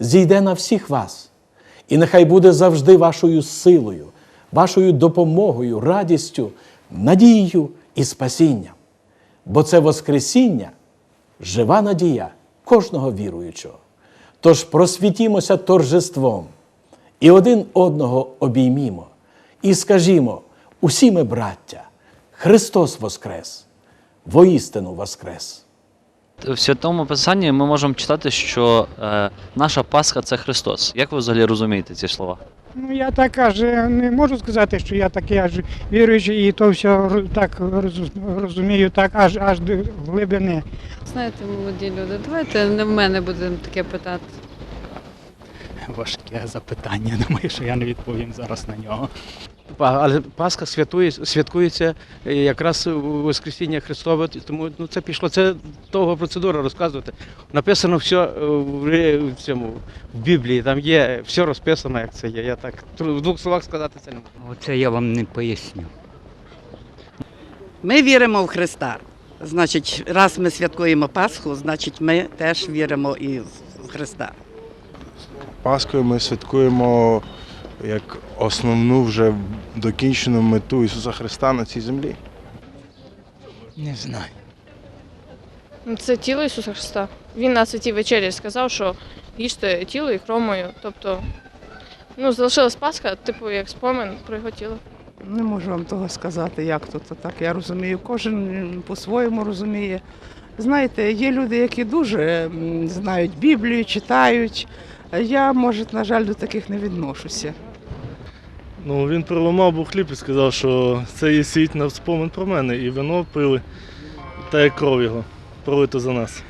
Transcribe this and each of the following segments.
Зійде на всіх вас, і нехай буде завжди вашою силою, вашою допомогою, радістю, надією і спасінням. Бо це Воскресіння жива надія кожного віруючого. Тож просвітімося торжеством і один одного обіймімо, і скажімо, усі ми браття, Христос Воскрес, воістину Воскрес! В святому писанні ми можемо читати, що е, наша Пасха це Христос. Як ви взагалі розумієте ці слова? Ну я так аж е, не можу сказати, що я такий аж віруючий і то все так розумію, так аж аж до глибини. Знаєте, молоді люди, давайте не в мене будемо таке питати. Важке запитання. Думаю, що я не відповім зараз на нього. Але Пасха святує, святкується е, якраз у Воскресіння Христове, тому ну, це пішло. Це довга процедура розказувати. Написано все е, в, в цьому в Біблії, там є все розписано, як це є. Я так в двох словах сказати це не можу. Оце я вам не поясню. Ми віримо в Христа. Значить, раз ми святкуємо Пасху, значить ми теж віримо і в Христа. Пасхою ми святкуємо як основну вже докінчену мету Ісуса Христа на цій землі. Не знаю. Ну, Це тіло Ісуса Христа. Він на святій вечері сказав, що їжте тіло і хромою. Тобто, ну, залишилась Пасха, типу, як спомин про його тіло. Не можу вам того сказати, як тут так. Я розумію, кожен по-своєму розуміє. Знаєте, є люди, які дуже знають Біблію, читають. Я, може, на жаль, до таких не відношуся. Ну, він проламав був хліб і сказав, що це є світ на спомин про мене, і вино пили, та як кров його, пролито за нас.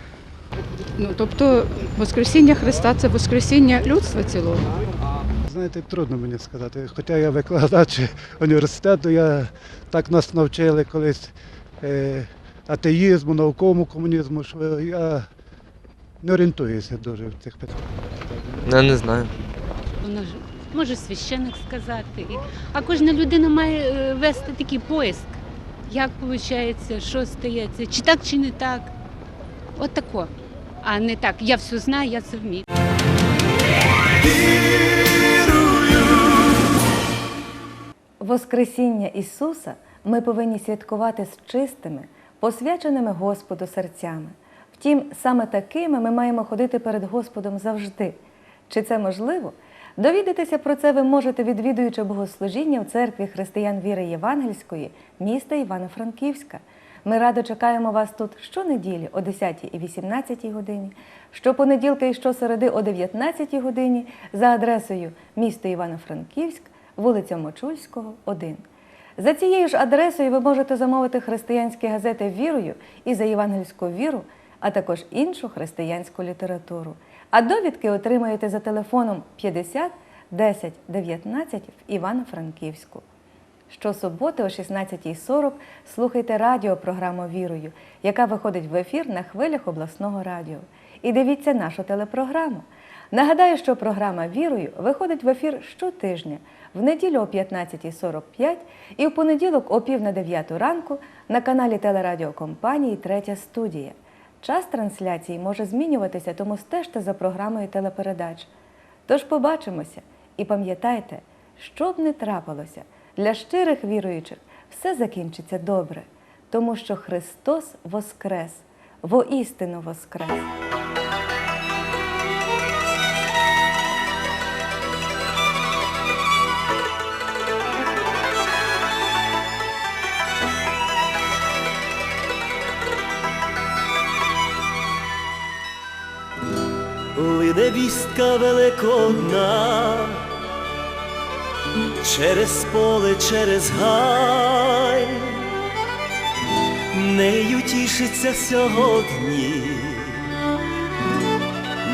Ну тобто, Воскресіння Христа це Воскресіння людства цілого. Знаєте, трудно мені сказати. Хоча я викладач університету, я так нас навчили колись е, атеїзму, науковому комунізму, що я не орієнтуюся дуже в цих питаннях. Я не знаю. Може священник сказати. А кожна людина має е, вести такий поиск. Як виходить, що стається, чи так, чи не так. От тако. А не так, я все знаю, я це вмію. Воскресіння Ісуса ми повинні святкувати з чистими, посвяченими Господу серцями. Втім, саме такими ми маємо ходити перед Господом завжди. Чи це можливо? Довідатися про це ви можете, відвідуючи богослужіння в церкві християн віри Євангельської міста Івано-Франківська. Ми радо чекаємо вас тут щонеділі о 10 і 18 годині, щопонеділка і щосереди о 19 годині за адресою місто Івано-Франківськ, вулиця Мочульського, 1. За цією ж адресою ви можете замовити християнські газети вірою і за євангельську віру, а також іншу християнську літературу. А довідки отримаєте за телефоном 50 10 19 в Івано-Франківську. Щосуботи о 16.40 слухайте радіопрограму Вірою, яка виходить в ефір на хвилях обласного радіо. І дивіться нашу телепрограму. Нагадаю, що програма Вірою виходить в ефір щотижня, в неділю о 15.45 і в понеділок о пів на 9 ранку на каналі телерадіокомпанії Третя студія. Час трансляції може змінюватися, тому стежте за програмою телепередач. Тож побачимося і пам'ятайте, що б не трапилося, для щирих віруючих все закінчиться добре, тому що Христос воскрес, воістину воскрес. Вістка великодна, через поле, через гай, нею тішиться сьогодні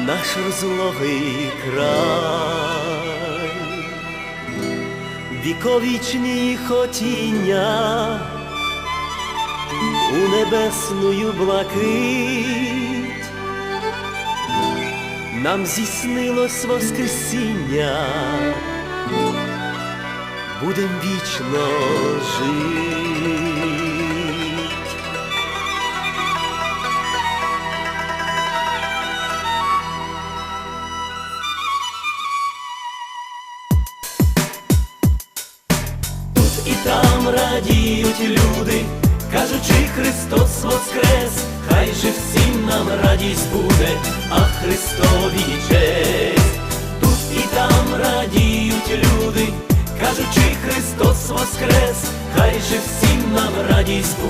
наш розлогий край, віковічні хотіння у небесную блакить нам зіснилось Воскресіння, будем вічно жить.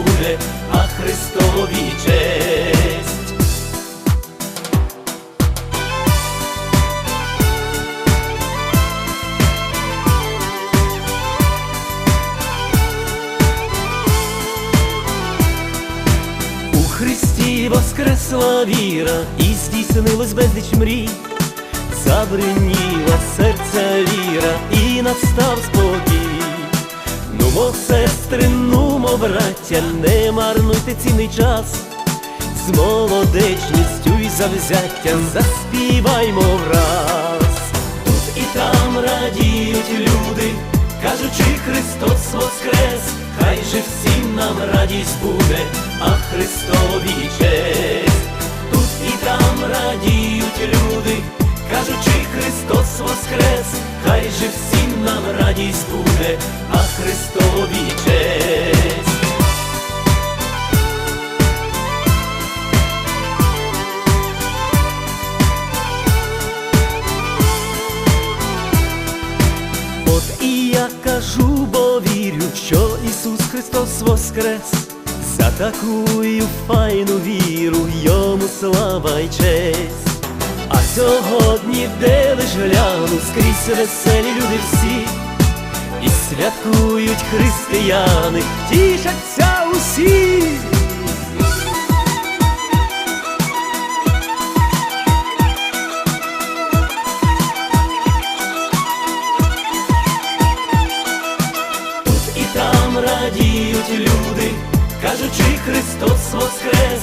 Буде, а Христові честь. У Христі воскресла віра і здійснилось безліч мрій, забриніла серця віра і настав спокій. Нумо, сестри, нумо, браття, не марнуйте цінний час, з молодечністю й завзяттям заспіваймо враз. Тут і там радіють люди, кажучи, Христос воскрес, хай же всім нам радість буде, а Христові честь. Тут і там радіють люди, кажучи, Христос воскрес, хай же всім нам радість буде, а Христові честь. От і я кажу, бо вірю, що Ісус Христос воскрес, за такую файну віру, йому слава й честь. А сьогодні, де лиш гляну, скрізь веселі люди всі, і святкують християни, тішаться усі. Тут і там радіють люди, кажучи, Христос воскрес,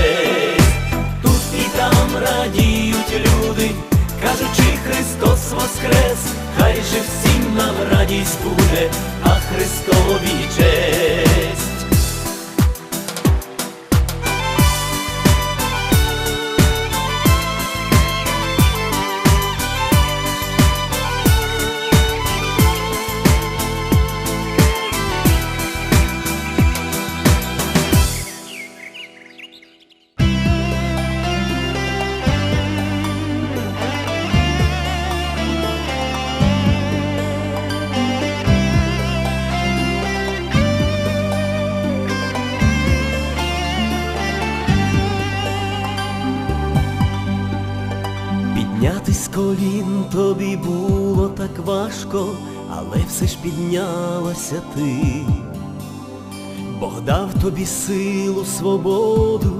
Кажучи, Христос воскрес, хай же всім нам радість буде, а Христові честь. Піднятись з колін тобі було так важко, але все ж піднялася ти. Бог дав тобі силу, свободу,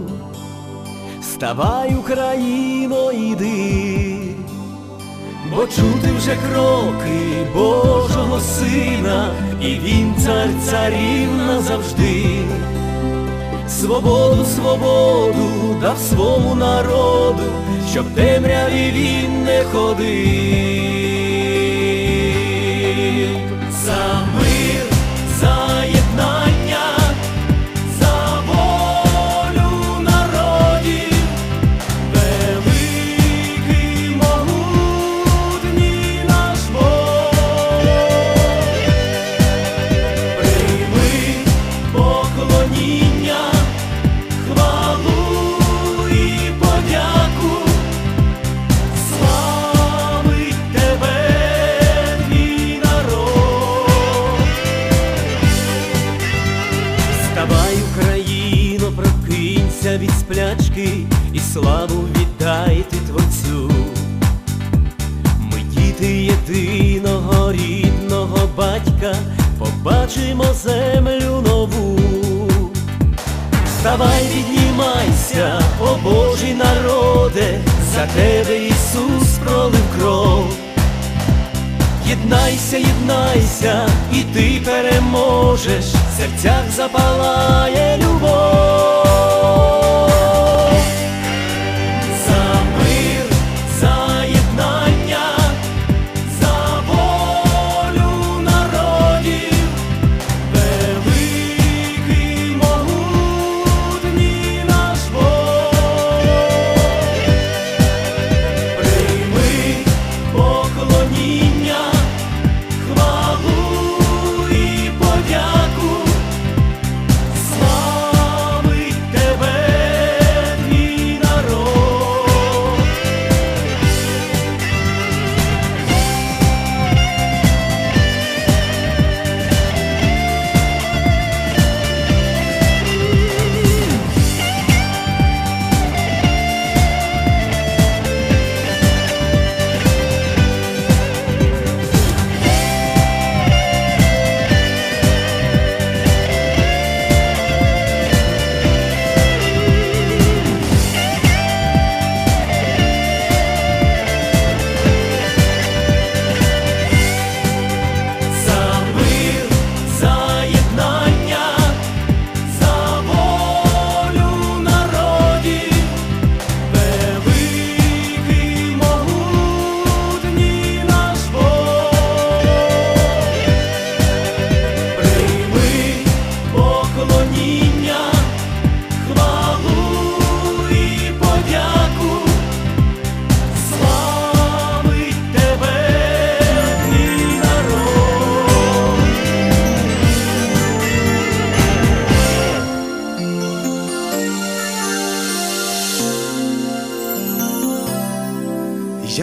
вставай, Україно, йди, бо чути вже кроки Божого Сина, і він цар царів назавжди. Свободу, свободу дав свому народу, щоб темряві він не ходив. Батька, побачимо землю нову. Вставай, піднімайся, о Божий народе, за тебе Ісус пролив кров. Єднайся, єднайся, і ти переможеш, в серцях запалає любов.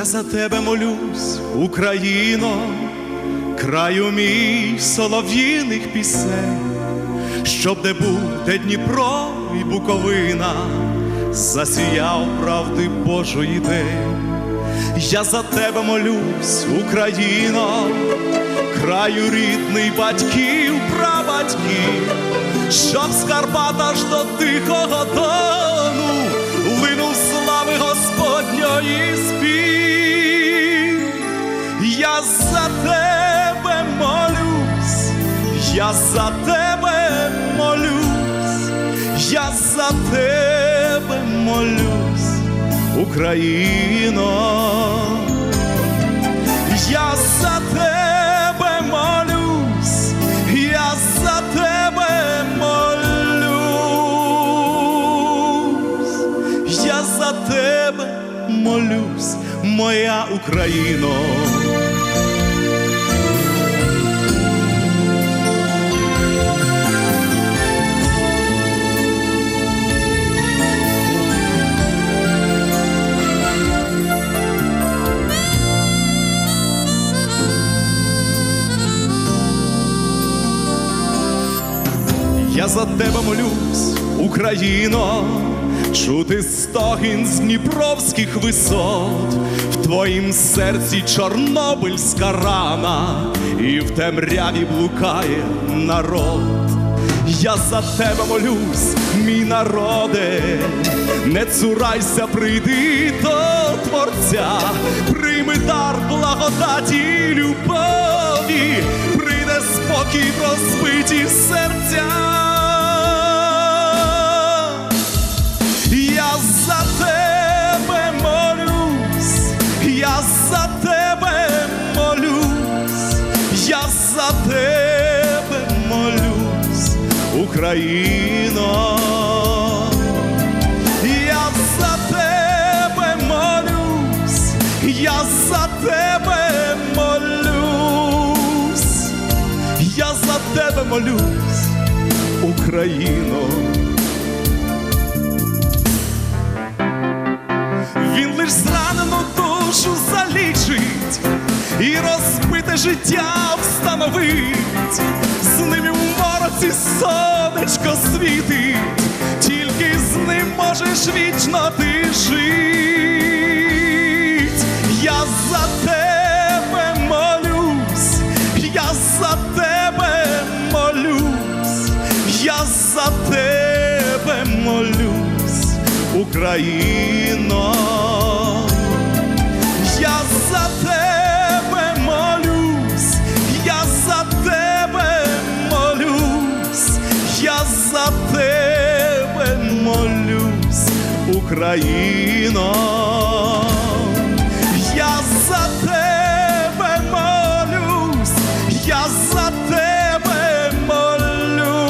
За тебе молюсь, Україно, краю мій солов'їних пісень, щоб де був, де Дніпро і Буковина, засіяв правди Божої день. Я за тебе молюсь, Україно, краю рідний батьків, прабатьків, щоб з Карпат аж до тихого дону линув слави Господньої спів. Я за тебе молюсь, я за тебе молюсь, я за тебе молюсь, Україно. Я за тебе молюсь, я за тебе молюсь, я за тебе молюсь, моя Україно. Я за тебе молюсь, Україно, чути стогін з дніпровських висот, в твоїм серці чорнобильська рана, і в темряві блукає народ. Я за тебе молюсь, мій народе, не цурайся, прийди до Творця, прийми дар благодаті любові, прийде спокій розбиті серця. Україно. Я за тебе молюсь, я за тебе молюсь, я за тебе молюсь, Україно. Він лиш зранену душу залічить і розбите життя встановить. З ним мороці сонечко світить, тільки з ним можеш вічно ти жить. Я за тебе молюсь, я за тебе молюсь, я за тебе молюсь, Україно. Україно. Я за тебе молюсь, я за тебе молюсь,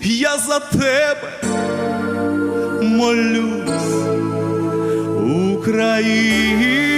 я за тебе молюсь, Україно.